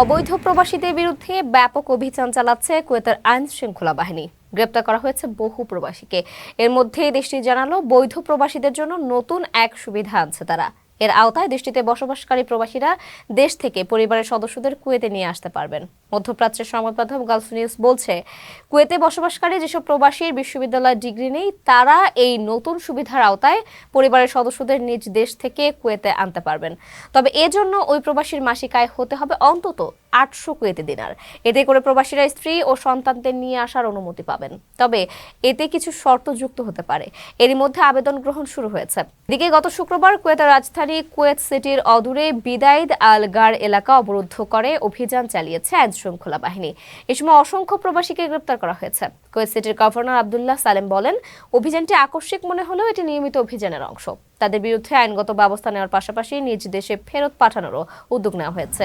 অবৈধ প্রবাসীদের বিরুদ্ধে ব্যাপক অভিযান চালাচ্ছে কুয়েতের আইন শৃঙ্খলা বাহিনী। গ্রেপ্তার করা হয়েছে বহু প্রবাসীকে। এর মধ্যে দেশটি জানালো, বৈধ প্রবাসীদের জন্য নতুন এক সুবিধা আনছে তারা। এর আওতায় দেশটিতে বসবাসকারী প্রবাসীরা দেশ থেকে পরিবারের সদস্যদের কুয়েতে নিয়ে আসতে পারবেন। মধ্যপ্রাচ্যের সংবাদ মাধ্যম গালফ নিউজ বলছে, কুয়েতে বসবাসকারী যেসব প্রবাসীর বিশ্ববিদ্যালয় ডিগ্রি নেই, তারা এই নতুন সুবিধার আওতায় পরিবারের সদস্যদের নিজ দেশ থেকে কুয়েতে আনতে পারবেন। তবে এজন্য ওই প্রবাসীর মাসিক আয় হতে হবে অন্তত আটশো কুয়েতে দিনার। এতে করে প্রবাসীরা স্ত্রী ও সন্তানদের নিয়ে আসার অনুমতি পাবেন। তবে এতে কিছু শর্ত যুক্ত হতে পারে। এরই মধ্যে আবেদন গ্রহণ শুরু হয়েছে। এদিকে গত শুক্রবার কুয়েতের রাজধানী কুয়েত সিটির অদূরে বিদাইদ আল গার এলাকা অবরুদ্ধ করে অভিযান চালিয়েছে আইন শৃঙ্খলা বাহিনী। এ সময় অসংখ্য প্রবাসীকে গ্রেপ্তার করা হয়েছে। কুয়েত সিটির গভর্নর আবদুল্লাহ সালেম বলেন, অভিযানটি আকস্মিক মনে হলেও এটি নিয়মিত অভিযানের অংশ। তাদের বিরুদ্ধে আইনগত ব্যবস্থা নেওয়ার পাশাপাশি নিজ দেশে ফেরত পাঠানোরও উদ্যোগ নেওয়া হয়েছে।